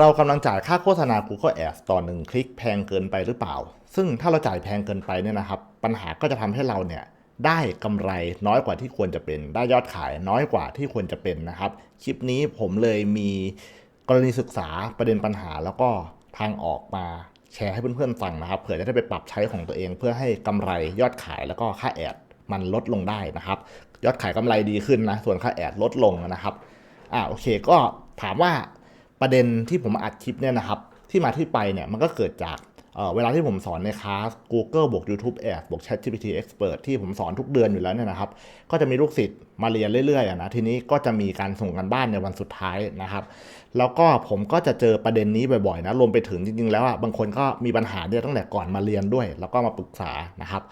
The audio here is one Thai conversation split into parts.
เรากำลังจ่ายค่าโฆษณา Google Ads ต่อหนึ่งคลิกแพงเกินไปหรือเปล่า ซึ่งถ้าเราจ่ายแพงเกินไปเนี่ยนะครับ ปัญหาก็จะทำให้เราเนี่ยได้กำไรน้อยกว่าที่ควรจะเป็น ได้ยอดขายน้อยกว่าที่ควรจะเป็นนะครับ คลิปนี้ผมเลยมีกรณีศึกษาประเด็นปัญหาแล้วก็ทางออกมาแชร์ให้เพื่อนๆฟังนะครับเผื่อจะได้ไปปรับใช้ของตัวเอง เพื่อให้กำไรยอดขายแล้วก็ค่าแอดมันลดลงได้นะครับ ยอดขายกำไรดีขึ้นนะ ส่วนค่าแอดลดลงนะครับอ่าโอเคก็ถามว่า ประเด็นที่ผมอัดคลิปเนี่ยนะครับ ที่มาที่ไปเนี่ยมันก็เกิดจากเเวลาที่ผมสอนในคลาส Google บวก YouTube Ads บวก ChatGPT Expert ที่ผมสอนทุกเดือนอยู่แล้วเนี่ยนะครับ ก็จะมีลูกศิษย์มาเรียนเรื่อยๆอะนะทีนี้ก็จะมีการส่งกันบ้านในวันสุดท้ายนะครับ แล้วก็ผมก็จะเจอประเด็นนี้บ่อยๆนะรวมไปถึงจริงๆ แล้วอะบางคนก็มีปัญหาเนี่ยตั้งแต่ก่อนมาเรียนด้วย แล้วก็มาปรึกษานะครับ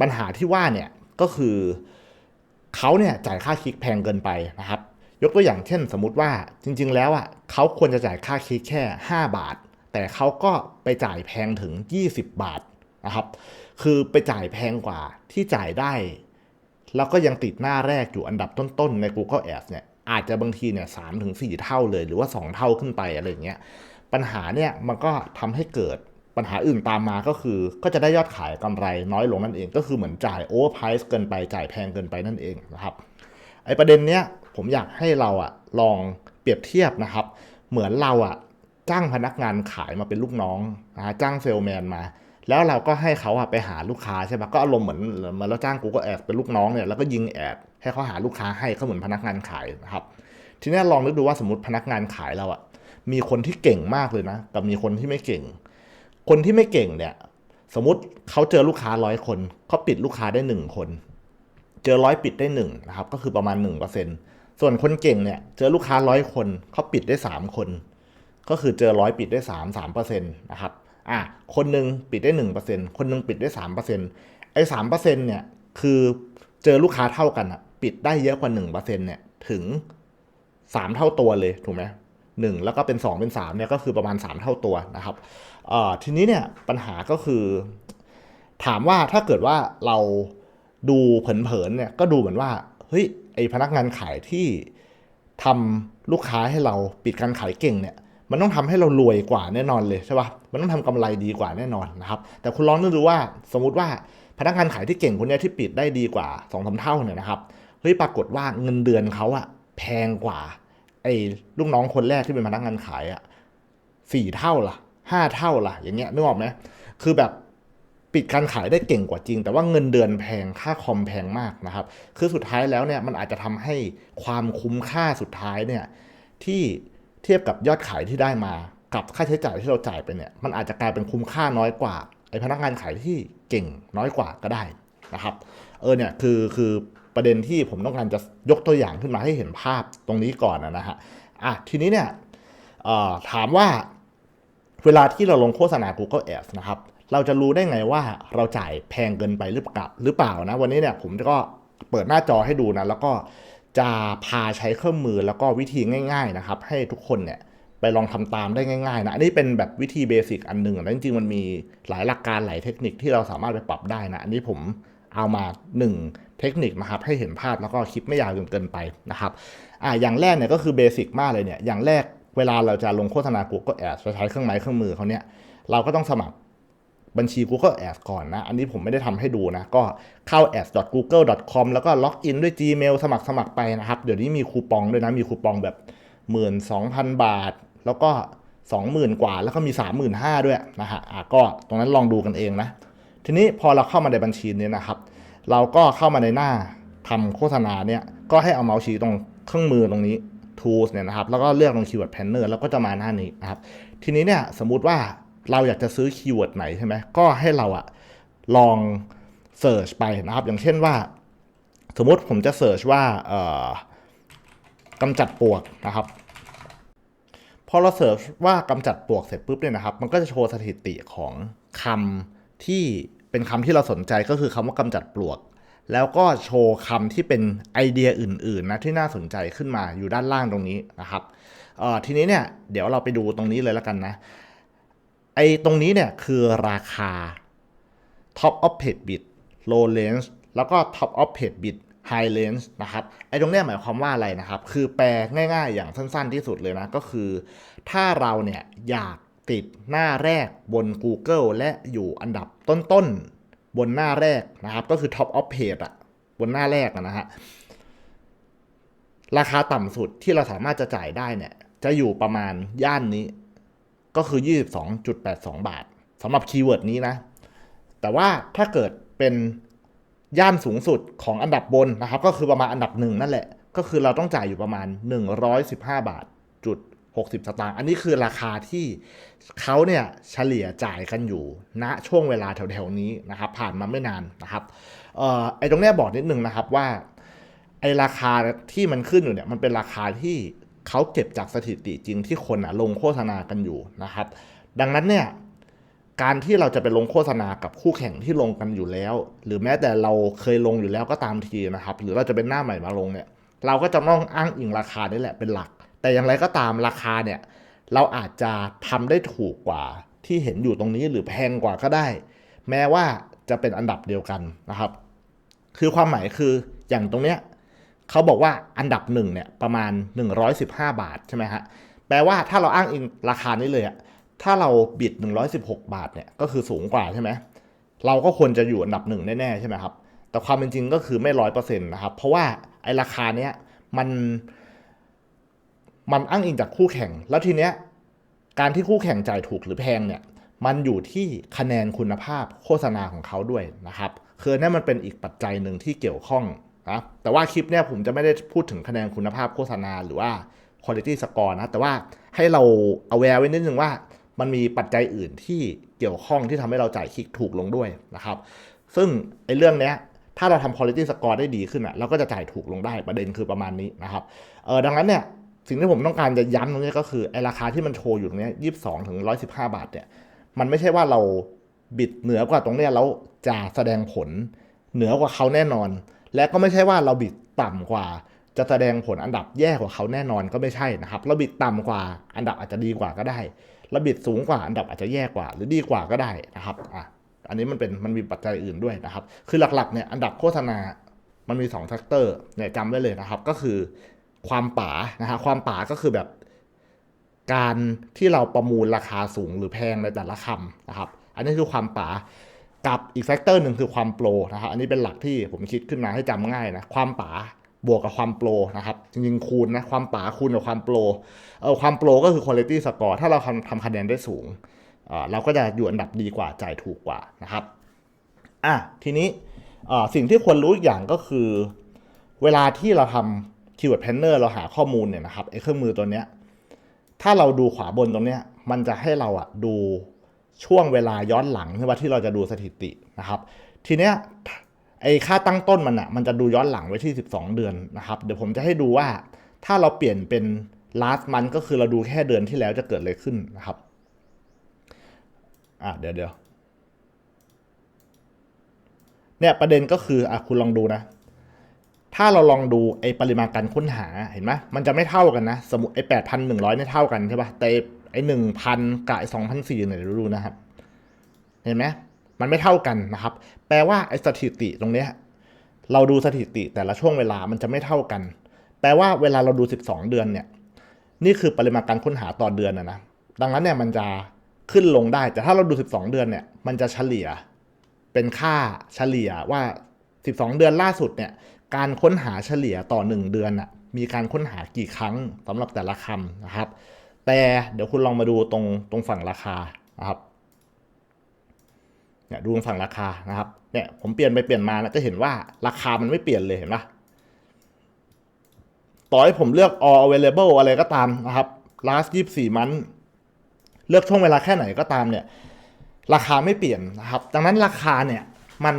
ปัญหาที่ว่าเนี่ยก็คือเขาเนี่ยจ่ายค่าคลิกแพงเกินไปนะครับ ยกตัวอย่างเช่นสมมติว่าจริงๆ แล้วอะเขาควรจะจ่ายค่าคลิกแค่ 5 บาท แต่เขาก็ไปจ่ายแพงถึง 20 บาทนะครับ คือไปจ่ายแพงกว่าที่จ่ายได้ แล้วก็ยังติดหน้าแรกอยู่อันดับต้นๆ ใน Google Ads เนี่ยอาจจะบางทีเนี่ยสามถึงสี่เท่าเลย หรือว่า 2 เท่าขึ้นไปอะไรเงี้ยปัญหาเนี่ยมันก็ทำให้เกิดปัญหาอื่นตามมาก็คือ ก็จะได้ยอดขายกำไรน้อยลงนั่นเอง ก็คือเหมือนจ่ายโอเวอร์ไพรส์เกินไปจ่ายแพงเกินไปนั่นเองนะครับไอประเด็นเนี้ย ผมอยากให้เราอะลองเปรียบเทียบนะครับ เหมือนเราอะจ้างพนักงานขายมาเป็นลูกน้องนะจ้างเซลแมนมา แล้วเราก็ให้เขาอะไปหาลูกค้าใช่ปะก็อารมณ์เหมือนเหมือนเราจ้าง Google Ads เป็นลูกน้องเนี่ยแล้วก็ยิงแอดให้เขาหาลูกค้าให้เขาเหมือนพนักงานขายนะครับ ทีนี้ลองนึกดูว่าสมมติพนักงานขายเราอะมีคนที่เก่งมากเลยนะกับมีคนที่ไม่เก่ง คนที่ไม่เก่งเนี่ย สมมติเขาเจอลูกค้าร้อยคนเขาปิดลูกค้าได้หนึ่งคน เจอร้อยปิดได้หนึ่งนะครับ ก็คือประมาณหนึ่งเปอร์เซ็นต์ ส่วนคนเก่งเนี่ยเจอลูกค้าร้อยคนเขาปิดได้สามคน ก็คือเจอร้อยปิดได้สามสามเปอร์เซ็นต์นะครับอะคนหนึ่งปิดได้หนึ่งเปอร์เซ็นคนหนึ่งปิดได้สามเปอร์เซ็นต์ไอ้สามเปอร์เซ็นต์เนี่ยคือเจอลูกค้าเท่ากันอะปิดได้เยอะกว่าหนึ่งเปอร์เซ็นต์เนี่ยถึงสามเท่าตัวเลยถูกไหมหนึ่งแล้วก็เป็นสองเป็นสามเนี่ยก็คือประมาณสามเท่าตัวนะครับเอ่อทีนี้เนี่ยปัญหาก็คือ ถามว่าถ้าเกิดว่าเราดูเผินๆเนี่ยก็ดูเหมือนว่าเฮ้ย ไอพนักงานขายที่ทำลูกค้าให้เราปิดการขายเก่งเนี่ยมันต้องทำให้เรารวยกว่าแน่นอนเลยใช่ปะมันต้องทำกำไรดีกว่าแน่นอนนะครับ แต่คุณลองนึกดูว่าสมมุติว่าพนักงานขายที่เก่งคนนี้ที่ปิดได้ดีกว่าสองสาเท่าเนี่ยนะครับเฮ้ยปรากฏว่าเงินเดือนเขาอะแพงกว่าไอ้ลูกน้องคนแรกที่เป็นพนักงานขายอะสี่เท่าล่ะห้าเท่าล่ะอย่างเงี้ยนึกออกไหมคือแบบ ปิดการขายได้เก่งกว่าจริง แต่ว่าเงินเดือนแพงค่าคอมแพงมากนะครับ คือสุดท้ายแล้วเนี่ยมันอาจจะทำให้ความคุ้มค่าสุดท้ายเนี่ยที่เทียบกับยอดขายที่ได้มากับค่าใช้จ่ายที่เราจ่ายไปเนี่ยมันอาจจะกลายเป็นคุ้มค่าน้อยกว่าไอ้พนักงานขายที่เก่งน้อยกว่าก็ได้นะครับเออเนี่ยคือคือประเด็นที่ผมต้องการจะยกตัวอย่างขึ้นมาให้เห็นภาพตรงนี้ก่อนนะฮะอะทีนี้เนี่ยถามว่าเวลาที่เราลงโฆษณา Google Ads นะครับ เราจะรู้ได้ไงว่าเราจ่ายแพงเกินไปหรือเปล่าหรือเปล่านะวันนี้เนี่ยผมก็เปิดหน้าจอให้ดูนะแล้วก็จะพาใช้เครื่องมือแล้วก็วิธีง่าย ๆนะครับ ให้ทุกคนเนี่ยไปลองทำตามได้ง่ายๆนะอันนี้เป็นแบบวิธีเบสิกอันหนึ่งนะจริงๆมันมีหลายหลักการหลายเทคนิคที่เราสามารถไปปรับได้นะอันนี้ผมเอามา 1 เทคนิคนะครับให้เห็นภาพแล้วก็คลิปไม่ยาวจนเกินไปนะครับอ่าอย่างแรกเนี่ยก็คือเบสิกมากเลยเนี่ยอย่างแรกเวลาเราจะลงโฆษณา Google Ads จะใช้เครื่องไม้เครื่องมือเขาเนี่ยเราก็ต้องสมัคร บัญชี Google Ads ก่อนนะ อันนี้ผมไม่ได้ทำให้ดูนะ ก็เข้า ads.google.com แล้วก็ล็อกอินด้วย Gmail สมัครสมัครไปนะครับ เดี๋ยวนี้มีคูปองด้วยนะ มีคูปองแบบ 12,000 บาท แล้วก็ 20,000 กว่า แล้วก็มี 35,000ด้วยนะฮะอะก็ตรงนั้นลองดูกันเองนะ ทีนี้พอเราเข้ามาในบัญชีนี้นะครับ เราก็เข้ามาในหน้าทำโฆษณาเนี่ย ก็ให้เอาเมาส์ชี้ตรงเครื่องมือตรงนี้ tools เนี่ยนะครับ แล้วก็เลือกตรง keyword planner แล้วก็จะมาหน้านี้นะครับ ทีนี้เนี่ยสมมุติว่า เราอยากจะซื้อคีย์เวิร์ดไหนใช่ไหมก็ให้เราอะลองเสิร์ชไปนะครับ อย่างเช่นว่า สมมติผมจะเสิร์ชว่ากำจัดปวกนะครับพอเราเสิร์ชว่ากำจัดปวกเสร็จปุ๊บเนี่ยนะครับ มันก็จะโชว์สถิติของคำที่เป็นคำที่เราสนใจก็คือคำว่ากำจัดปลวก แล้วก็โชว์คำที่เป็นไอเดียอื่นๆนะที่น่าสนใจขึ้นมาอยู่ด้านล่างตรงนี้นะครับทีนี้เนี่ยเดี๋ยวเราไปดูตรงนี้เลยแล้วกันนะ ไอตรงนี้เนี่ยคือราคา top of page bid low range แล้วก็ top of page bid high range นะครับไอ้ตรงเนี้ยหมายความว่าอะไรนะครับ คือแปลง่ายๆอย่างสั้นๆที่สุดเลยนะ ก็คือ ถ้าเราเนี่ยอยากติดหน้าแรกบน Google และอยู่อันดับต้นๆ บนหน้าแรกนะครับ ก็คือ top of page อะบนหน้าแรกนะฮะราคาต่ำสุดที่เราสามารถจะจ่ายได้เนี่ย จะอยู่ประมาณย่านนี้ ก็คือ 22.82 บาทสำหรับคีย์เวิร์ดนี้นะ แต่ว่าถ้าเกิดเป็นย่านสูงสุดของอันดับบนนะครับ ก็คือประมาณอันดับหนึ่งนั่นแหละ ก็คือเราต้องจ่ายอยู่ประมาณ 115 บาทจุด60 สตางค์อันนี้คือราคาที่เขาเนี่ยเฉลี่ยจ่ายกันอยู่ณช่วงเวลาแถวๆนี้นะครับ ผ่านมาไม่นานนะครับออไอ้ตรงนี้บอกนิดนึงนะครับว่าไอ้ราคาที่มันขึ้นอยู่เนี่ยมันเป็นราคาที่ เขาเก็บจากสถิติจริงที่คนอะลงโฆษณากันอยู่นะครับ ดังนั้นเนี่ยการที่เราจะไปลงโฆษณากับคู่แข่งที่ลงกันอยู่แล้ว หรือแม้แต่เราเคยลงอยู่แล้วก็ตามทีนะครับ หรือเราจะเป็นหน้าใหม่มาลงเนี่ย เราก็จะต้องอ้างอิงราคานี่แหละเป็นหลัก แต่อย่างไรก็ตามราคาเนี่ยเราอาจจะทำได้ถูกกว่าที่เห็นอยู่ตรงนี้หรือแพงกว่าก็ได้ แม้ว่าจะเป็นอันดับเดียวกันนะครับ คือความหมายคืออย่างตรงเนี้ย เขาบอกว่าอันดับหนึ่งเนี่ยประมาณ 115 บาทใช่ไหมฮะ แปลว่าถ้าเราอ้างอิงราคานี้เลยอะถ้าเราบิด 116 บาทเนี่ยก็คือสูงกว่าใช่ไหมเราก็ควรจะอยู่อันดับหนึ่งแน่ๆใช่ไหมครับ แต่ความเป็นจริงก็คือไม่ร้อยเปอร์เซ็นต์นะครับ เพราะว่าไอ้ราคาเนี้ยมัน มันอ้างอิงจากคู่แข่ง แล้วทีเนี้ยการที่คู่แข่งจ่ายถูกหรือแพงเนี่ย มันอยู่ที่คะแนนคุณภาพโฆษณาของเขาด้วยนะครับ คือนั่นมันเป็นอีกปัจจัยหนึ่งที่เกี่ยวข้อง นะแต่ว่าคลิปเนี่ยผมจะไม่ได้พูดถึงคะแนนคุณภาพโฆษณาหรือว่า quality score นะแต่ว่าให้เรา aware ไว้นิดนึงว่า มันมีปัจจัยอื่นที่เกี่ยวข้องที่ทำให้เราจ่ายคลิกถูกลงด้วยนะครับ ซึ่งไอ้เรื่องเนี้ยถ้าเราทำ quality score ได้ดีขึ้นอะเราก็จะจ่ายถูกลงได้ประเด็นคือประมาณนี้นะครับเออดังนั้นเนี่ยสิ่งที่ผมต้องการจะย้ำตรงนี้ก็คือไอ้ราคาที่มันโชว์อยู่ตรงเนี้ยี่สิบสองถึงร้อยสิบห้าบาทเนี่ยมันไม่ใช่ว่าเราบิดเหนือกว่าตรงเนี้ยแล้วจะแสดงผลเหนือกว่าเขาแน่นอน และก็ไม่ใช่ว่าเราบิดต่ำกว่า จะแสดงผลอันดับแย่กว่าเขาแน่นอนก็ไม่ใช่นะครับเราบิดต่ำกว่าอันดับอาจจะดีกว่าก็ได้เราบิดสูงกว่าอันดับอาจจะแย่กว่า หรือดีกว่าก็ได้นะครับอะอันนี้มันเป็นมันมีปัจจัยอื่นด้วยนะครับ คือหลักๆเนี่ยอันดับโฆษณา มันมี2แฟกเตอร์เนี่ยจำไว้เลยนะครับ ก็คือความป๋านะฮะความป๋าก็คือแบบ การที่เราประมูลราคาสูงหรือแพงในแต่ละคำนะครับ อันนี้คือความป๋า กับอีกแฟกเตอร์หนึ่งคือความโปรนะครับอันนี้เป็นหลักที่ผมคิดขึ้นมาให้จำง่ายนะความป๋าบวกกับความโปรนะครับจริงๆคูณนะความป๋าคูณกับความโปรเออความโปรก็คือ quality score ถ้าเราทำทำคะแนนได้สูงเราก็จะอยู่อันดับดีกว่าจ่ายถูกกว่านะครับอะทีนี้สิ่งที่ควรรู้อีกอย่างก็คือ เวลาที่เราทำ keyword planner เราหาข้อมูลเนี่ยนะครับไอ้เครื่องมือตัวเนี้ยถ้าเราดูขวาบนตรงเนี้ยมันจะให้เราอะดู ช่วงเวลาย้อนหลังใช่ไหมที่เราจะดูสถิตินะครับ ทีเนี้ยไอ้ค่าตั้งต้นมันอะมันจะดูย้อนหลังไว้ที่ 12 เดือนนะครับ เดี๋ยวผมจะให้ดูว่าถ้าเราเปลี่ยนเป็น last month ก็คือเราดูแค่เดือนที่แล้วจะเกิดอะไรขึ้นนะครับอะเดี๋ยวเดี๋ยวเนี่ยประเด็นก็คืออะคุณลองดูนะ ถ้าเราลองดูไอ้ปริมาณการค้นหาเห็นไหมมันจะไม่เท่ากันนะ สมมติไอ้แปดพันหนึ่งร้อยเนี่ยเท่ากันใช่ปะแต่ ไอ้หนึ่งพันกับไอ้สองพันสี่เนี่ยเดี๋ยวดูนะครับ เห็นไหมมันไม่เท่ากันนะครับ แปลว่าไอ้สถิติตรงเนี้ยเราดูสถิติแต่ละช่วงเวลามันจะไม่เท่ากัน แปลว่าเวลาเราดู 12 เดือนเนี่ย นี่คือปริมาณการค้นหาต่อเดือนนะนะ ดังนั้นเนี่ยมันจะขึ้นลงได้ แต่ถ้าเราดู 12 เดือนเนี่ย มันจะเฉลี่ยเป็นค่าเฉลี่ยว่า 12 เดือนล่าสุดเนี่ย การค้นหาเฉลี่ยต่อ 1 เดือนน่ะ มีการค้นหากี่ครั้งสำหรับแต่ละคำนะครับ แต่เดี๋ยวคุณลองมาดูตรงตรงฝั่งราคานะครับเนี่ยดูตรงฝั่งราคานะครับเนี่ยผมเปลี่ยนไปเปลี่ยนมานะจะเห็นว่าราคามันไม่เปลี่ยนเลยเห็นปะต่อให้ผมเลือก all available อะไรก็ตามนะครับ last 24 มันเลือกช่วงเวลาแค่ไหนก็ตามเนี่ย ราคาไม่เปลี่ยนนะครับ ดังนั้นราคาเนี่ยมัน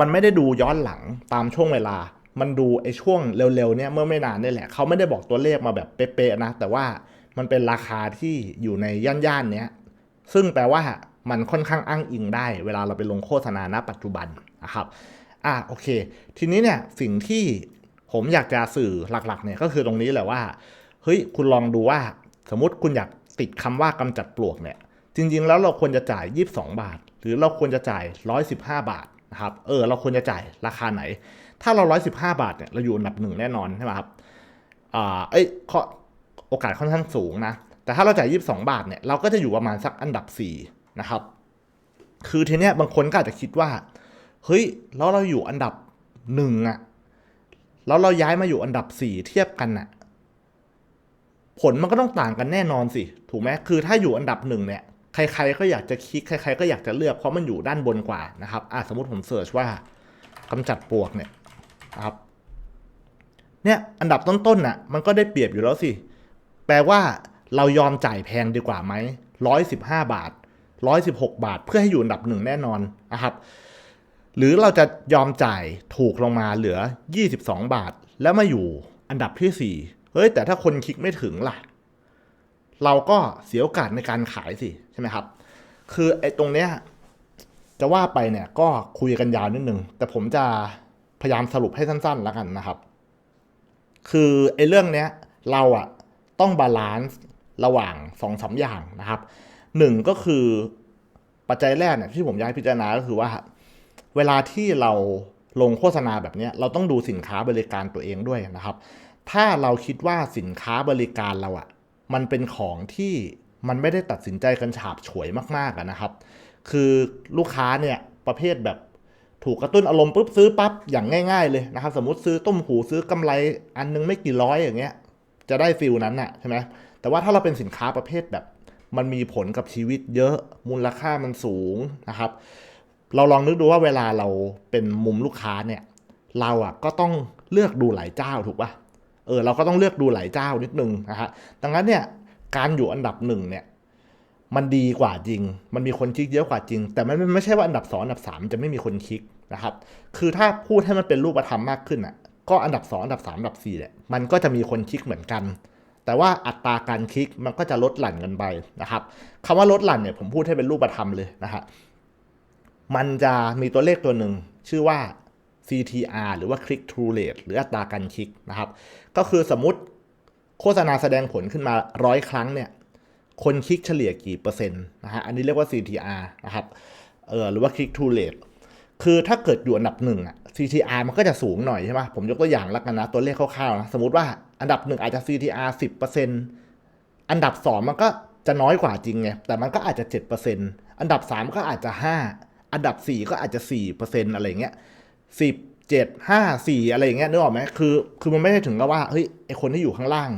มันไม่ได้ดูย้อนหลังตามช่วงเวลา มันดูไอ้ช่วงเร็วๆเนี่ยเมื่อไม่นานนี่แหละ เขาไม่ได้บอกตัวเลขมาแบบเป๊ะๆนะ แต่ว่า มันเป็นราคาที่อยู่ในย่านๆเนี้ยซึ่งแปลว่ามันค่อนข้างอ้างอิงได้ เวลาเราไปลงโฆษณาณปัจจุบันนะครับอะโอเค ทีนี้เนี่ยสิ่งที่ผมอยากจะสื่อหลักๆเนี่ยก็คือตรงนี้แหละว่าเฮ้ยคุณลองดูว่า สมมติคุณอยากติดคำว่ากำจัดปลวกเนี่ยจริงๆ แล้วเราควรจะจ่าย 22 บาท หรือเราควรจะจ่าย 115 บาทนะครับเออเราควรจะจ่ายราคาไหน ถ้าเราร้อยสิบห้าบาทเนี่ยเราอยู่อันดับหนึ่งแน่นอนใช่ไหมครับอ่าเอ้ยข้อ โอกาสค่อนข้างสูงนะ แต่ถ้าเราจ่ายยี่สิบสองบาทเนี่ย เราก็จะอยู่ประมาณสักอันดับสี่นะครับ คือทีเนี้ยบางคนก็อาจจะคิดว่า เฮ้ย แล้วเราอยู่อันดับหนึ่งอะแล้วเราย้ายมาอยู่อันดับสี่เทียบกันอะผลมันก็ต้องต่างกันแน่นอนสิ ถูกไหมคือถ้าอยู่อันดับหนึ่งเนี่ย ใครๆก็อยากจะคลิก ใคร ๆ ก็อยากจะเลือก เพราะมันอยู่ด้านบนกว่านะครับ อะสมมติผมเสิร์ชว่ากำจัดปลวกเนี่ยนะครับ เนี่ยอันดับต้นๆน่ะ มันก็ได้เปรียบอยู่แล้วสิ แปลว่าเรายอมจ่ายแพงดีกว่าไหมร้อยสิบห้าบาทร้อยสิบหกบาท เพื่อให้อยู่อันดับหนึ่งแน่นอนนะครับ หรือเราจะยอมจ่ายถูกลงมาเหลือ 22 บาท แล้วมาอยู่อันดับที่ 4 เฮ้ย แต่ถ้าคนคลิกไม่ถึงล่ะ เราก็เสียโอกาสในการขายสิ ใช่ไหมครับ คือไอ้ตรงเนี้ยจะว่าไปเนี่ยก็คุยกันยาวนิดนึง แต่ผมจะพยายามสรุปให้สั้นๆแล้วกันนะครับ คือไอ้เรื่องเนี้ยเราอะ ต้องบาลานซ์ระหว่างสองสามอย่างนะครับหนึ่งก็คือปัจจัยแรกเนี่ยที่ผมอยากพิจารณาก็คือว่า เวลาที่เราลงโฆษณาแบบเนี้ยเราต้องดูสินค้าบริการตัวเองด้วยนะครับ ถ้าเราคิดว่าสินค้าบริการเราอะมันเป็นของที่มันไม่ได้ตัดสินใจกันฉาบฉวยมากๆนะครับ คือลูกค้าเนี่ยประเภทแบบถูกกระตุ้นอารมณ์ปุ๊บซื้อปั๊บอย่างง่าย ๆ เลยนะครับ สมมติซื้อต้มหูซื้อกำไรอันนึงไม่กี่ร้อยอย่างเงี้ย จะได้ฟิลนั้นน่ะใช่ไหมแต่ว่าถ้าเราเป็นสินค้าประเภทแบบ มันมีผลกับชีวิตเยอะมูลค่ามันสูงนะครับ เราลองนึกดูว่าเวลาเราเป็นมุมลูกค้าเนี่ย เราอะก็ต้องเลือกดูหลายเจ้าถูกปะเออเราก็ต้องเลือกดูหลายเจ้านิดนึงนะฮะดังนั้นเนี่ยการอยู่อันดับหนึ่งเนี่ยมันดีกว่าจริง มันมีคนคลิกเยอะกว่าจริง แต่มันไม่ใช่ว่าอันดับสองอันดับสามจะไม่มีคนคลิกนะครับ คือถ้าพูดให้มันเป็นรูปธรรมมากขึ้นอะ ก็อันดับสองอันดับสามอันดับสี่เนี่ยมันก็จะมีคนคลิกเหมือนกัน แต่ว่าอัตราการคลิกมันก็จะลดหลั่นกันไปนะครับคำว่าลดหลั่นเนี่ยผมพูดให้เป็นรูปธรรมเลยนะฮะ มันจะมีตัวเลขตัวหนึ่งชื่อว่า CTR หรือว่า Click Through Rate หรืออัตราการคลิกนะครับ ก็คือสมมติโฆษณาแสดงผลขึ้นมาร้อยครั้งเนี่ย คนคลิกเฉลี่ยกี่เปอร์เซ็นต์นะฮะ อันนี้เรียกว่า CTR นะครับ เออหรือว่า Click Through Rate คือถ้าเกิดอยู่อันดับหนึ่งอะ CTR มันก็จะสูงหน่อยใช่ไหมผมยกตัวอย่างล้วกันนะ ตัวเลขคร่าวๆนะสมมติว่าอันดับหนึ่งอาจจะ CTR 10%อันดับสองมันก็จะน้อยกว่าจริงไง แต่มันก็อาจจะ 7%อันดับสามก็อาจจะ 5 อันดับสี่ก็อาจจะ4%อะไรเงี้ยสิบเจ็ดห้าสี่อะไรเงี้ยนึกออกไหมคือ คือมันไม่ได้ถึงกับว่าเฮ้ยไอคนที่อยู่ข้างล่าง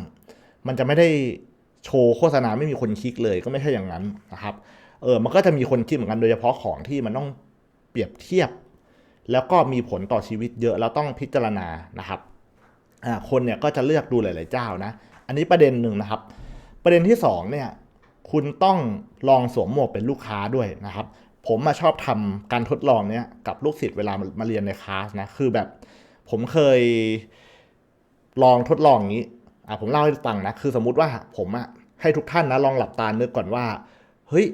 มันจะไม่ได้โชว์โฆษณาไม่มีคนคลิกเลยก็ไม่ใช่อย่างนั้นนะครับ เออ มันก็จะมีคนคลิกเหมือนกันโดยเฉพาะของที่มันต้อง เปรียบเทียบ แล้วก็มีผลต่อชีวิตเยอะแล้วต้องพิจารณานะครับคนเนี่ยก็จะเลือกดูหลาย ๆ เจ้านะอันนี้ประเด็นหนึ่งนะครับ ประเด็นที่สองเนี่ยคุณต้องลองสวมหมวกเป็นลูกค้าด้วยนะครับ ผมมาชอบทำการทดลองเนี้ยกับลูกศิษย์เวลามาเรียนในคลาสนะคือแบบผมเคยลองทดลองอย่างนี้อะผมเล่าให้ฟังนะคือสมมุติว่าผมอะให้ทุกท่านนะลองหลับตานึกก่อนว่าเฮ้ย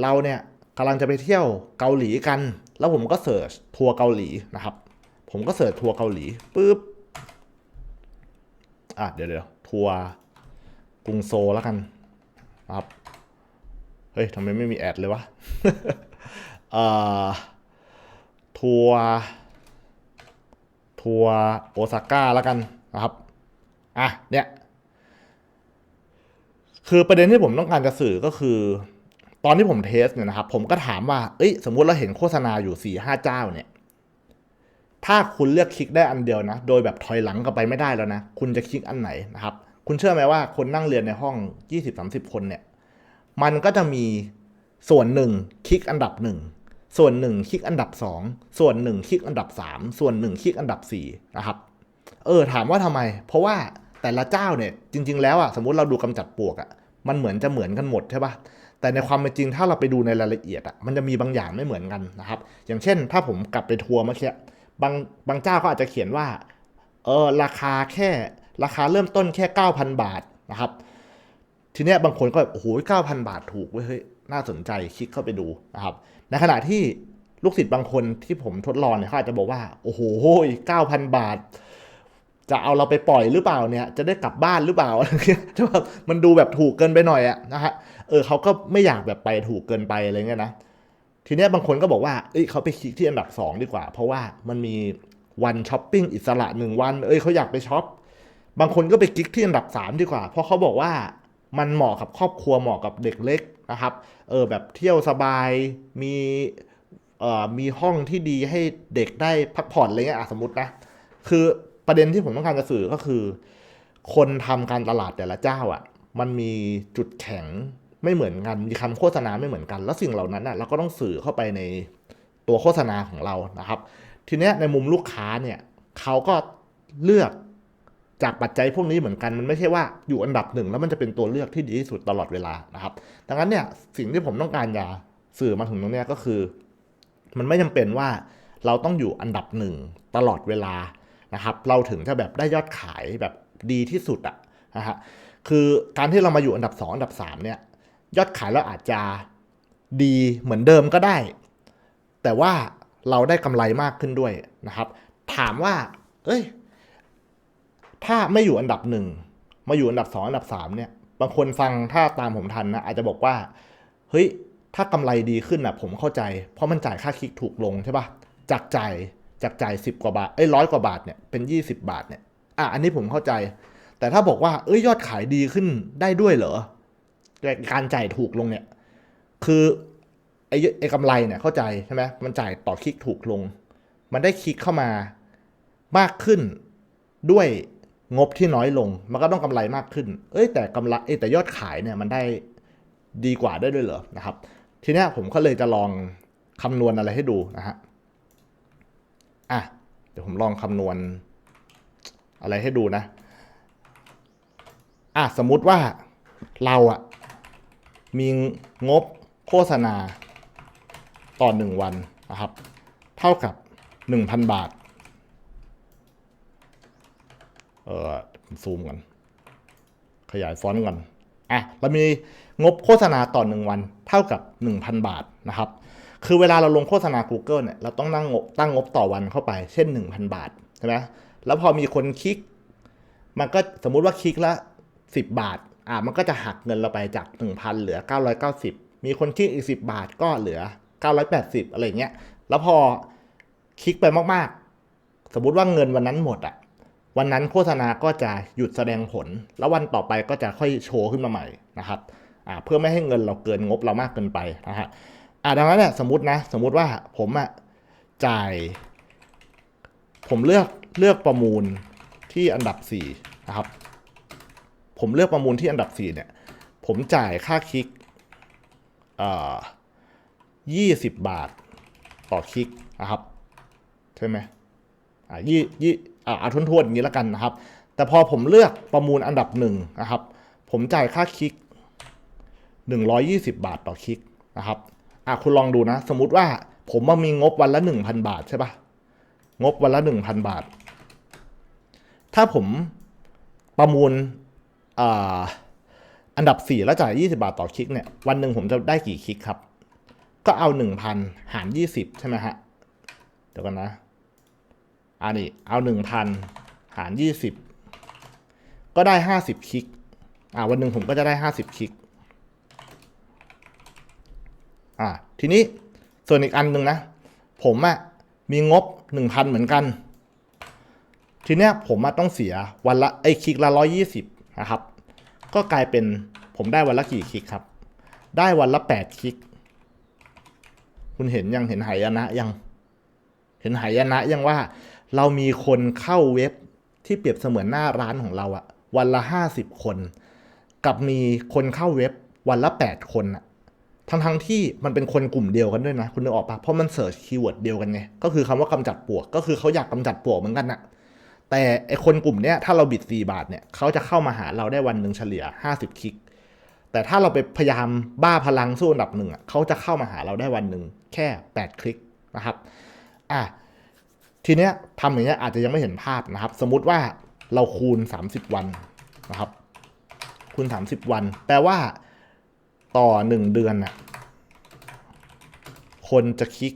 เราเนี่ยกำลังจะไปเที่ยวเกาหลีกัน แล้วผมก็เสิร์ชทัวร์เกาหลีนะครับ ผมก็เสิร์ชทัวร์เกาหลีปุ๊บอะเดี๋ยวเดี๋ยวทัวร์กรุงโซแล้วกันนะครับเฮ้ยทำไมไม่มีแอดเลยวะเอ่อทัวร์ทัวร์โอซาก้าแล้วกันนะครับอะเนี่ยคือประเด็นที่ผมต้องการจะสื่อก็คือ ตอนที่ผมเทสเนี่ยนะครับ ผมก็ถามว่า เอ้ย สมมุติเราเห็นโฆษณาอยู่สี่ห้าเจ้าเนี่ย ถ้าคุณเลือกคลิกได้อันเดียวนะ โดยแบบถอยหลังกลับไปไม่ได้แล้วนะ คุณจะคลิกอันไหนนะครับ คุณเชื่อไหมว่าคนนั่งเรียนในห้อง 20-30 คนเนี่ย มันก็จะมีส่วนหนึ่งคลิกอันดับหนึ่ง ส่วนหนึ่งคลิกอันดับสอง ส่วนหนึ่งคลิกอันดับสาม ส่วนหนึ่งคลิกอันดับสี่นะครับ เออ ถามว่าทำไม เพราะว่าแต่ละเจ้าเนี่ย จริง ๆ แล้วอะ สมมติเราดูกำจัดปลวกอะ มันเหมือนจะเหมือนกันหมดใช่ปะ แต่ในความเป็นจริงถ้าเราไปดูในรายละเอียดอะมันจะมีบางอย่างไม่เหมือนกันนะครับ อย่างเช่น ถ้าผมกลับไปทัวร์เมื่อกี้บางบางเจ้าก็อาจจะเขียนว่าเออราคาแค่ราคาเริ่มต้นแค่ 9,000 บาทนะครับ ทีเนี้ยบางคนก็แบบโอ้โหเก้าพันบาทถูกเว้ยเฮ้ยน่าสนใจคลิกเข้าไปดูนะครับ ในขณะที่ลูกศิษย์บางคนที่ผมทดลองเนี่ยเขาอาจจะบอกว่าโอ้โหเก้าพันบาท จะเอาเราไปปล่อยหรือเปล่าเนี่ย จะได้กลับบ้านหรือเปล่าอะไรเงี้ยจะแบบมันดูแบบถูกเกินไปหน่อยอะนะฮะเออเขาก็ไม่อยากแบบไปถูกเกินไปอะไรเงี้ยนะ ทีเนี้ยบางคนก็บอกว่า เอ้ยเขาไปคลิกที่อันดับสองดีกว่า เพราะว่ามันมีวันช้อปปิ้งอิสระหนึ่งวัน เอ้ยเขาอยากไปช็อป บางคนก็ไปกิ๊กที่อันดับ 3 ดีกว่า เพราะเขาบอกว่ามันเหมาะกับครอบครัวเหมาะกับเด็กเล็กนะครับ เออแบบเที่ยวสบาย มีเอ่อมีห้องที่ดีให้เด็กได้พักผ่อนอะไรเงี้ยสมมตินะ คือประเด็นที่ผมต้องการจะสื่อก็คือ คนทำการตลาดแต่ละเจ้าอะ มันมีจุดแข็ง ไม่เหมือนกันมีคำโฆษณาไม่เหมือนกัน แล้วสิ่งเหล่านั้นอะเราก็ต้องสื่อเข้าไปในตัวโฆษณาของเรานะครับ ทีเนี้ยในมุมลูกค้าเนี่ยเขาก็เลือกจากปัจจัยพวกนี้เหมือนกันมันไม่ใช่ว่าอยู่อันดับหนึ่งแล้วมันจะเป็นตัวเลือกที่ดีที่สุดตลอดเวลานะครับดังนั้นเนี่ยสิ่งที่ผมต้องการจะสื่อมาถึงตรงนี้ก็คือ มันไม่จำเป็นว่าเราต้องอยู่อันดับหนึ่งตลอดเวลานะครับ เราถึงจะแบบได้ยอดขายแบบดีที่สุดอะนะฮะคือการที่เรามาอยู่อันดับ 2 อันดับ3เนี่ย ยอดขายเราอาจจะดีเหมือนเดิมก็ได้ แต่ว่าเราได้กำไรมากขึ้นด้วยนะครับ ถามว่า เอ้ย ถ้าไม่อยู่อันดับหนึ่งมาอยู่อันดับสองอันดับสามเนี่ย บางคนฟังถ้าตามผมทันนะอาจจะบอกว่า เฮ้ย ถ้ากำไรดีขึ้นอะ ผมเข้าใจ เพราะมันจ่ายค่าคลิกถูกลงใช่ปะจากจ่ายจากจ่ายสิบกว่าบาท เอ้ยร้อยกว่าบาทเนี่ย เป็นยี่สิบาทเนี่ย อะ อันนี้ผมเข้าใจ แต่ถ้าบอกว่า เอ้ย ยอดขายดีขึ้นได้ด้วยเหรอ การจ่ายถูกลงเนี่ย คือไอ้ไอ้กำไรเนี่ยเข้าใจใช่ไหมมันจ่ายต่อคลิกถูกลง มันได้คลิกเข้ามามากขึ้นด้วยงบที่น้อยลง มันก็ต้องกำไรมากขึ้น เอ้ยแต่กำไรเอ้ยแต่ยอดขายเนี่ยมันได้ดีกว่าได้ด้วยเหรอนะครับ ทีนี้ผมก็เลยจะลองคำนวณอะไรให้ดูนะฮะอะเดี๋ยวผมลองคำนวณอะไรให้ดูนะอะสมมุติว่าเราอะ มีงบโฆษณาต่อหนึ่งวันนะครับ เท่ากับหนึ่งพันบาท เออซูมก่อนขยายฟอนต์ก่อนอะเรามีงบโฆษณาต่อหนึ่งวัน เท่ากับ 1,000 บาทนะครับ คือเวลาเราลงโฆษณา Google เนี่ย เราต้องนั่งงบตั้งงบต่อวันเข้าไปเช่น 1,000 บาท ใช่ไหมแล้วพอมีคนคลิก มันก็สมมุติว่าคลิกละ 10 บาท อะมันก็จะหักเงินเราไปจาก 1,000 เหลือ 990 มีคนคลิกอีก 10 บาทก็เหลือ 980 อะไรเงี้ย แล้วพอคลิกไปมากๆ สมมติว่าเงินวันนั้นหมดอะวันนั้นโฆษณาก็จะหยุดแสดงผล แล้ววันต่อไปก็จะค่อยโชว์ขึ้นมาใหม่นะครับอ่าเพื่อไม่ให้เงินเราเกินงบเรามากเกินไปนะฮะอ่าดังนั้นเนี่ยสมมตินะสมมติว่าผมอะจ่าย ผมเลือกเลือกประมูลที่อันดับ4นะครับ ผมเลือกประมูลที่อันดับ 4 เนี่ย ผมจ่ายค่าคลิกยี่สิบบาทต่อคลิกนะครับ ใช่ไหมอ่ายี่ยี่อ่าทุนทวนๆอย่างนี้แล้วกันนะครับ แต่พอผมเลือกประมูลอันดับหนึ่งนะครับ ผมจ่ายค่าคลิก120บาทต่อคลิกนะครับอะคุณลองดูนะ สมมุติว่าผมมามีงบวันละ1,000บาทใช่ปะงบวันละ1,000บาท ถ้าผมประมูล อันดับ 4 แล้วจ่าย 20 บาทต่อคลิกเนี่ยวันหนึ่งผมจะได้กี่คลิกครับ ก็เอา 1,000 หาร 20 ใช่ไหมฮะ เดี๋ยวกันนะอันนี้เอาหนึ่งพันหารยี่สิบก็ได้ห้าสิบคลิกอ่าวันหนึ่งผมก็จะได้ห้าสิบคลิกอ่าทีนี้ส่วนอีกอันหนึ่งนะ ผมอะมีงบหนึ่งพันเหมือนกัน ทีเนี้ยผมอะต้องเสียวันละไอ้คลิกละร้อยี่สิบ นะครับ ก็กลายเป็นผมได้วันละกี่คลิกครับ ได้วันละแปดคลิก คุณเห็นยังเห็นหายนะยัง เห็นหายนะยังว่า เรามีคนเข้าเว็บที่เปรียบเสมือนหน้าร้านของเราอะวันละห้าสิบคน กับมีคนเข้าเว็บวันละแปดคนอะทั้งทั้งที่มันเป็นคนกลุ่มเดียวกันด้วยนะ คุณนึกออกปะเพราะมันเสิร์ชคีย์เวิร์ดเดียวกันไงก็คือคำว่ากำจัดปวก ก็คือเขาอยากกำจัดปวกเหมือนกันนะ แต่ไอคนกลุ่มเนี้ยถ้าเราบิดสี่บาทเนี่ยเขาจะเข้ามาหาเราได้วันหนึ่งเฉลี่ยห้าสิบคลิก แต่ถ้าเราไปพยายามบ้าพลังสู้อันดับหนึ่งอะเขาจะเข้ามาหาเราได้วันหนึ่งแค่แปดคลิกนะครับอะทีเนี้ยทำอย่างเงี้ยอาจจะยังไม่เห็นภาพนะครับ สมมุติว่าเราคูณ 30 วันนะครับ คูณ 30 วัน แปลว่าต่อ 1 เดือนน่ะคนจะคลิก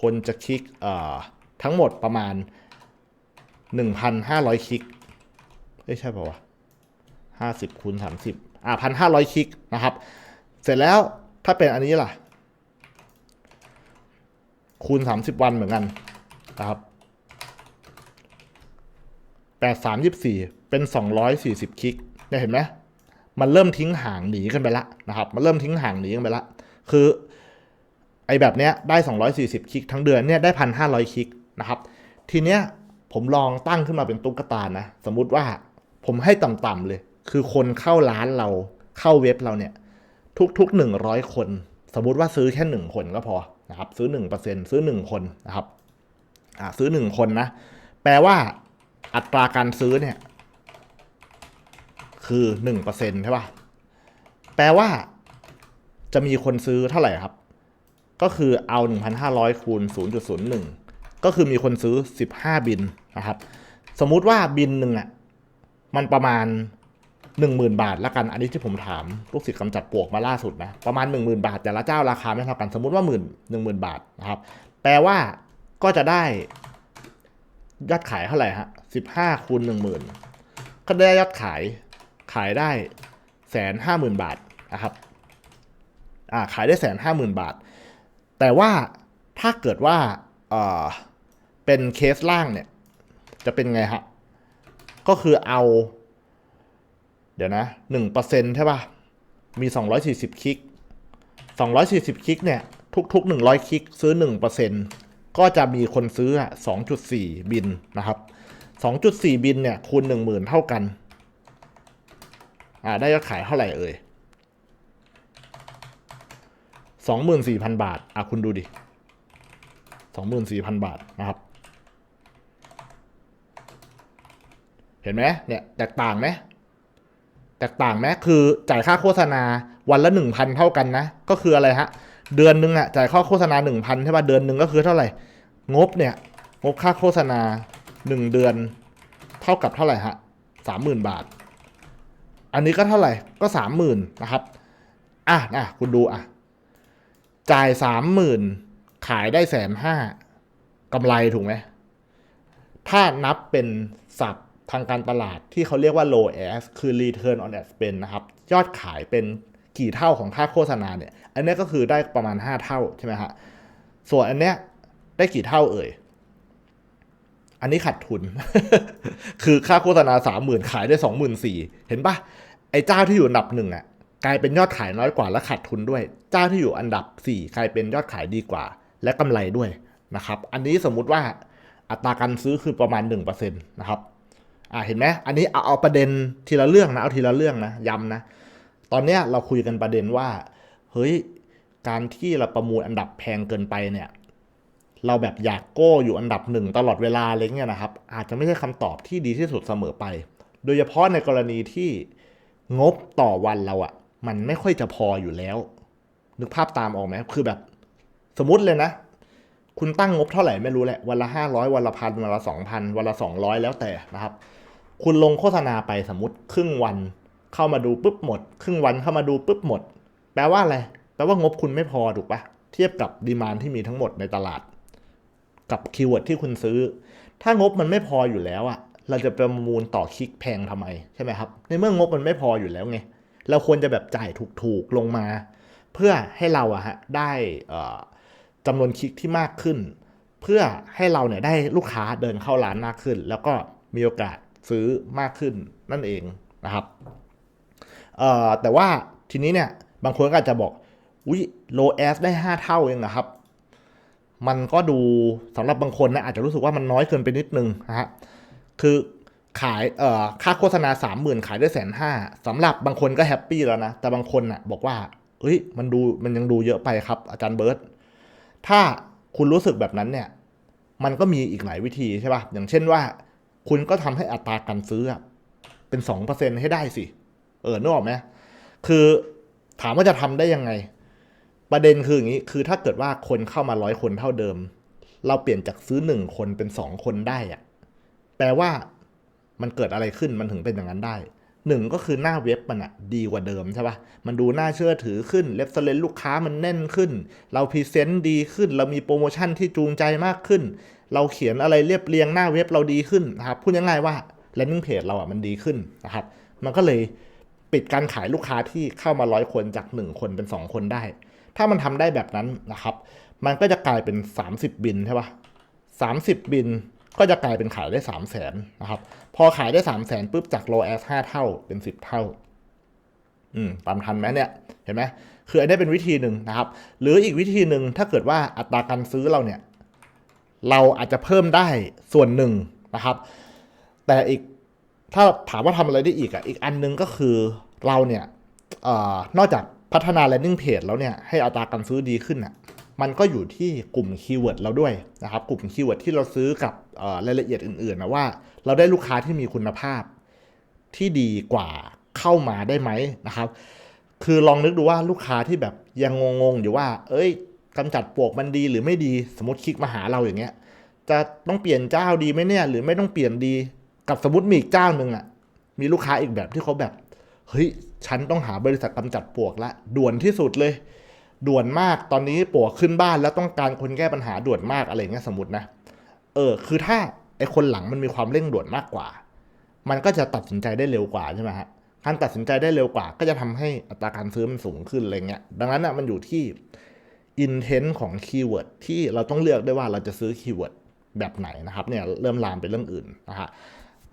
คนจะคลิกเอ่อทั้งหมดประมาณ 1,500คลิกเอ้ยใช่ป่าวะ50คูณ30อ่า1,500คลิกนะครับ เสร็จแล้วถ้าเป็นอันนี้ล่ะ คูณ30วันเหมือนกันนะครับแปดสามยี่สี่เป็นสองร้อยสี่สิบคลิกเนี่ยเห็นไหมมันเริ่มทิ้งห่างหนีกันไปละนะครับ มันเริ่มทิ้งห่างหนีกันไปละ คือไอแบบเนี้ยได้ 240 คลิกทั้งเดือนเนี่ยได้พันห้าร้อยคลิกนะครับ ทีเนี้ย ผมลองตั้งขึ้นมาเป็นตุ๊กตานะ สมมุติว่าผมให้ต่ำๆเลย คือคนเข้าร้านเราเข้าเว็บเราเนี่ย ทุกๆหนึ่งร้อยคน สมมุติว่าซื้อแค่หนึ่งคนก็พอนะครับซื้อหนึ่งเปอร์เซ็นซื้อหนึ่งคนนะครับอ่าซื้อหนึ่งคนนะ แปลว่าอัตราการซื้อเนี่ย คือหนึ่งเปอร์เซ็นใช่ป่ะแปลว่าจะมีคนซื้อเท่าไหร่ครับ ก็คือเอา 1,500คูณ0.01 ก็คือมีคนซื้อ 15 บิน นะครับ สมมุติว่าบินหนึ่งอะมันประมาณ 10,000 บาทละกัน อันนี้ที่ผมถามลูกศิษย์กำจัดปวกมาล่าสุดนะ ประมาณ 10,000 บาท แต่ละเจ้าราคาไม่เท่ากัน สมมุติว่าหมื่นหนึ่งหมื่นบาทนะครับ แปลว่าก็จะได้ยอดขายเท่าไหร่ฮะ15คูณ10,000ก็ได้ยอดขายขายได้แสนห้าหมื่นบาทนะครับอ่าขายได้แสนห้าหมื่นบาท แต่ว่าถ้าเกิดว่าเออเป็นเคสล่างเนี่ย จะเป็นไงฮะ ก็คือเอา เดี๋ยวนะหนึ่งเปอร์เซ็นใช่ป่ะ มีสองร้อยสี่สิบคลิกสองร้อยสี่สิบคลิกเนี่ย ทุกๆหนึ่งร้อยคลิกซื้อหนึ่งเปอร์เซ็นก็จะมีคนซื้อสองจุดสี่บินนะครับสองจุดสี่บินเนี่ย คูณหนึ่งหมื่นเท่ากัน อ่า ได้ยอดขายเท่าไหร่เอ่ยสองหมื่นสี่พันบาท อะ คุณดูดิสองหมื่นสี่พันบาทนะครับ เห็นไหมเนี่ยแตกต่างไหมแตกต่างไหมคือจ่ายค่าโฆษณาวันละหนึ่งพันเท่ากันนะ ก็คืออะไรฮะ เดือนหนึ่งอะจ่ายค่าโฆษณาหนึ่งพันใช่ป่ะเดือนหนึ่งก็คือเท่าไหร่ งบเนี่ย งบค่าโฆษณาหนึ่งเดือน เท่ากับเท่าไหร่ฮะสามหมื่นบาท อันนี้ก็เท่าไหร่ก็สามหมื่นนะครับอะนะคุณดูอะจ่ายสามหมื่นขายได้แสนห้ากำไรถูกไหมถ้านับเป็นศัพ ทางการตลาดที่เขาเรียกว่า low as คือ return on ad spend นะครับ ยอดขายเป็นกี่เท่าของค่าโฆษณาเนี่ย อันนี้ก็คือได้ประมาณ 5 เท่าใช่ไหมฮะ ส่วนอันเนี้ยได้กี่เท่าเอ่ย อันนี้ขาดทุน คือค่าโฆษณาสามหมื่นขายได้สองหมื่นสี่เห็นปะไอ้เจ้าที่อยู่อันดับหนึ่งอะกลายเป็นยอดขายน้อยกว่าและขาดทุนด้วย เจ้าที่อยู่อันดับ 4 กลายเป็นยอดขายดีกว่า และกำไรด้วยนะครับ อันนี้สมมุติว่าอัตราการซื้อคือประมาณ 1%นะครับ อ่าเห็นไหมอันนี้เอาเอาประเด็นทีละเรื่องนะเอาทีละเรื่องนะย้ำนะ ตอนเนี้ยเราคุยกันประเด็นว่า เฮ้ยการที่เราประมูลอันดับแพงเกินไปเนี่ย เราแบบอยากโก้อยู่อันดับหนึ่งตลอดเวลาอะไรเงี้ยนะครับ อาจจะไม่ใช่คำตอบที่ดีที่สุดเสมอไป โดยเฉพาะในกรณีที่งบต่อวันเราอะมันไม่ค่อยจะพออยู่แล้ว นึกภาพตามออกไหมคือแบบ สมมติเลยนะ คุณตั้งงบเท่าไหร่ไม่รู้แหละ วันละห้าร้อยวันละพันวันละสองพันวันละสองร้อยแล้วแต่นะครับ คุณลงโฆษณาไปสมมติครึ่งวัน เข้ามาดูปุ๊บหมด ครึ่งวันเข้ามาดูปุ๊บหมด แปลว่าอะไร แปลว่างบคุณไม่พอถูกปะเทียบกับดีมานที่มีทั้งหมดในตลาด กับคีย์เวิร์ดที่คุณซื้อ ถ้างบมันไม่พออยู่แล้วอะเราจะประมูลต่อคลิกแพงทำไมใช่ไหมครับ ในเมื่องบมันไม่พออยู่แล้วไง เราควรจะแบบจ่ายถูกๆลงมา เพื่อให้เราอะฮะได้จำนวนคลิกที่มากขึ้น เพื่อให้เราเนี่ยได้ลูกค้าเดินเข้าร้านมากขึ้น แล้วก็มีโอกาส ซื้อมากขึ้นนั่นเองนะครับแต่ว่าทีนี้เนี่ยบางคนก็อาจจะบอกอุ้ยโลแอสได้ 5 เท่าเองนะครับ มันก็ดูสำหรับบางคนนะอาจจะรู้สึกว่ามันน้อยเกินไปนิดนึงนะฮะคือขายเอ่อค่าโฆษณาสามหมื่นขายได้แสนห้าสำหรับบางคนก็แฮปปี้แล้วนะ แต่บางคนน่ะบอกว่าเอ้ยมันดูมันยังดูเยอะไปครับ อาจารย์เบิร์ตถ้าคุณรู้สึกแบบนั้นเนี่ย มันก็มีอีกหลายวิธีใช่ป่ะอย่างเช่นว่า คุณก็ทำให้อัตราการซื้อเป็นสองเปอร์เซ็นให้ได้สิ เออนึกออกไหมคือถามว่าจะทำได้ยังไง ประเด็นคืออย่างนี้ คือถ้าเกิดว่าคนเข้ามาร้อยคนเท่าเดิม เราเปลี่ยนจากซื้อหนึ่งคนเป็นสองคนได้อะแปลว่ามันเกิดอะไรขึ้นมันถึงเป็นอย่างนั้นได้หนึ่งก็คือหน้าเว็บมันอะดีกว่าเดิมใช่ปะมันดูน่าเชื่อถือขึ้นเลฟเซเลนลูกค้ามันแน่นขึ้น เราพรีเซนต์ดีขึ้น เรามีโปรโมชั่นที่จูงใจมากขึ้น เราเขียนอะไรเรียบเรียงหน้าเว็บเราดีขึ้นนะครับพูดง่ายๆว่า landing page เราอะมันดีขึ้นนะครับ มันก็เลยปิดการขายลูกค้าที่เข้ามาร้อยคนจากหนึ่งคนเป็นสองคนได้ ถ้ามันทำได้แบบนั้นนะครับ มันก็จะกลายเป็น 30 บินใช่ปะ30 บินก็จะกลายเป็นขายได้ 3 0 0แสนนะครับ พอขายได้ 3 0 0แสนปุ๊บจาก low as 5เท่าเป็น 10 เท่า อืมตามทันไหมเนี่ย เห็นไหมคืออันนี้เป็นวิธีหนึ่งนะครับ หรืออีกวิธีหนึ่งถ้าเกิดว่าอัตราการซื้อเราเนี่ย เราอาจจะเพิ่มได้ส่วนหนึ่งนะครับ แต่อีกถ้าถามว่าทำอะไรได้อีกอะอีกอันหนึงก็คือเราเนี่ยอนอกจากพัฒนา landing page แล้วเนี่ยให้อัตราการซื้อดีขึ้นอะมันก็อยู่ที่กลุ่มคีย์เวิร์ดเราด้วยนะครับ กลุ่มคีย์เวิร์ดที่เราซื้อกับรายละเอียดอื่นๆนะว่า เราได้ลูกค้าที่มีคุณภาพที่ดีกว่าเข้ามาได้ไหมนะครับ คือลองนึกดูว่าลูกค้าที่แบบยังงงๆอยู่ว่า เอ้ย กำจัดปลวกมันดีหรือไม่ดีสมมติคลิกมาหาเราอย่างเงี้ย จะต้องเปลี่ยนเจ้าดีไหมเนี่ยหรือไม่ต้องเปลี่ยนดีกับสมมติมีอีกเจ้าหนึ่งอะมีลูกค้าอีกแบบที่เขาแบบเฮ้ยฉันต้องหาบริษัทกำจัดปลวกละด่วนที่สุดเลย ด่วนมากตอนนี้ปลวกขึ้นบ้านแล้วต้องการคนแก้ปัญหาด่วนมากอะไรเงี้ยสมมตินะเออคือถ้าไอคนหลังมันมีความเร่งด่วนมากกว่า มันก็จะตัดสินใจได้เร็วกว่าใช่ไหมฮะการตัดสินใจได้เร็วกว่า ก็จะทำให้อัตราการซื้อมันสูงขึ้นอะไรเงี้ยดังนั้นอะมันอยู่ที่ intent ของคีย์เวิร์ดที่เราต้องเลือกได้ว่าเราจะซื้อคีย์เวิร์ดแบบไหนนะครับเนี่ยเริ่มลามไปเรื่องอื่นนะฮะ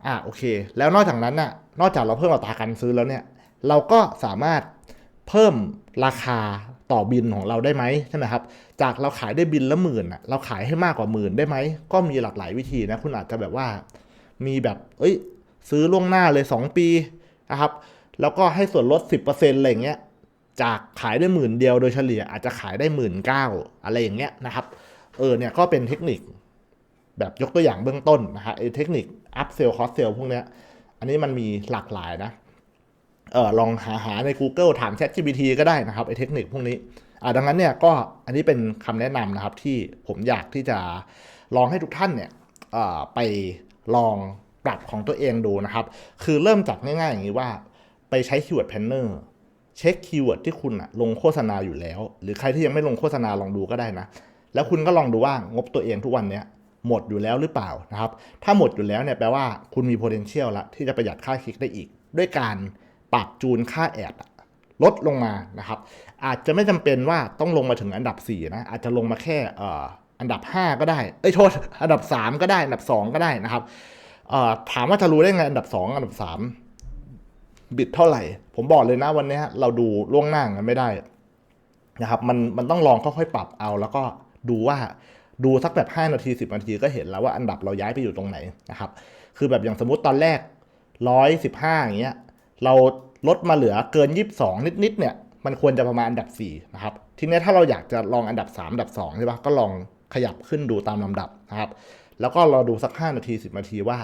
อะโอเค แล้วนอกจากนั้นน่ะนอกจากเราเพิ่มอัตราการซื้อแล้วเนี่ยเราก็สามารถเพิ่มราคาต่อบินของเราได้ไหมใช่ไหมครับ จากเราขายได้บินละหมื่นอะเราขายให้มากกว่าหมื่นได้ไหม ก็มีหลากหลายวิธีนะ คุณอาจจะแบบว่า มีแบบ เอ้ย ซื้อล่วงหน้าเลย 2 ปีนะครับ แล้วก็ให้ส่วนลด 10%อะไรอย่างเงี้ย จากขายได้หมื่นเดียวโดยเฉลี่ยอาจจะขายได้หมื่นเก้าอะไรอย่างเงี้ยนะครับ เออเนี่ยก็เป็นเทคนิคแบบยกตัวอย่างเบื้องต้นนะฮะไอ้เทคนิค up sell cross sell พวกเนี้ย อันนี้มันมีหลากหลายนะ เออลองหาหาใน Google ถาม ChatGPT ก็ได้นะครับไอ้เทคนิคพวกนี้ อ่าดังนั้นเนี่ยก็อันนี้เป็นคำแนะนำนะครับที่ผมอยากที่จะลองให้ทุกท่านเนี่ยเอ่อไปลองปรับของตัวเองดูนะครับ คือเริ่มจากง่ายๆอย่างนี้ว่าไปใช้ Keyword Planner เช็คคีย์เวิร์ดที่คุณอะลงโฆษณาอยู่แล้ว หรือใครที่ยังไม่ลงโฆษณาลองดูก็ได้นะ แล้วคุณก็ลองดูว่างบตัวเองทุกวันเนี้ยหมดอยู่แล้วหรือเปล่านะครับ ถ้าหมดอยู่แล้วเนี่ยแปลว่าคุณมี potential ละที่จะประหยัดค่าคลิกได้อีก ด้วยการปรับจูนค่าแอดลดลงมานะครับ อาจจะไม่จำเป็นว่าต้องลงมาถึงอันดับ 4 นะ อาจจะลงมาแค่เอ่ออันดับ 5 ก็ได้ เอ้ยโทษ อันดับ 3 ก็ได้ อันดับ 2 ก็ได้นะครับเอ่อถามว่าจะรู้ได้ไงอันดับ 2 อันดับ 3 บิดเท่าไหร่ ผมบอกเลยนะวันนี้เราดูล่วงหน้ากันไม่ได้นะครับมันมันต้องลองค่อยๆปรับเอาแล้วก็ดูว่าดูสักแบบ 5 นาที 10 นาทีก็เห็นแล้วว่าอันดับเราย้ายไปอยู่ตรงไหนนะครับคือแบบอย่างสมมติตอนแรก 115 อย่างเงี้ยเราลดมาเหลือเกิน 22 นิดๆเนี่ยมันควรจะประมาณอันดับ4นะครับทีนี้ถ้าเราอยากจะลองอันดับ 3 อันดับ2ใช่ปะก็ลองขยับขึ้นดูตามลำดับนะครับแล้วก็เราดูสัก 5 นาที 10 นาทีว่า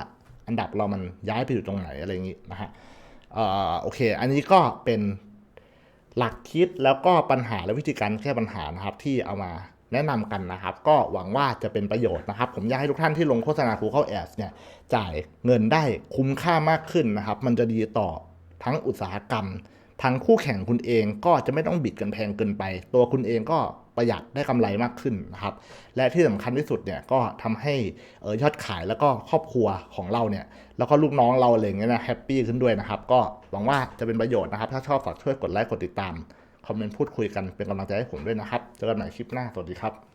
อันดับเรามันย้ายไปอยู่ตรงไหนอะไรอย่างงี้นะฮะ อ่อโอเค อันนี้ก็เป็นหลักคิดแล้วก็ปัญหาและวิธีการแก้ปัญหานะครับที่เอามาแนะนำกันนะครับ ก็หวังว่าจะเป็นประโยชน์นะครับ ผมอยากให้ทุกท่านที่ลงโฆษณา Google Ads เนี่ยจ่ายเงินได้คุ้มค่ามากขึ้นนะครับ มันจะดีต่อทั้งอุตสาหกรรม ทั้งคู่แข่งคุณเองก็จะไม่ต้องบิดกันแพงเกินไป ตัวคุณเองก็ ประหยัดได้กำไรมากขึ้นนะครับ และที่สำคัญที่สุดเนี่ยก็ทำให้เออยอดขายแล้วก็ครอบครัวของเราเนี่ยแล้วก็ลูกน้องเราอะไรองเงี้ยนะแฮปปี้ขึ้นด้วยนะครับ ก็หวังว่าจะเป็นประโยชน์นะครับ ถ้าชอบฝากช่วยกดไลค์กดติดตามคอมเมนต์พูดคุยกันเป็นกำลังใจให้ผมด้วยนะครับเจอกันใหม่คลิปหน้าสวัสดีครับ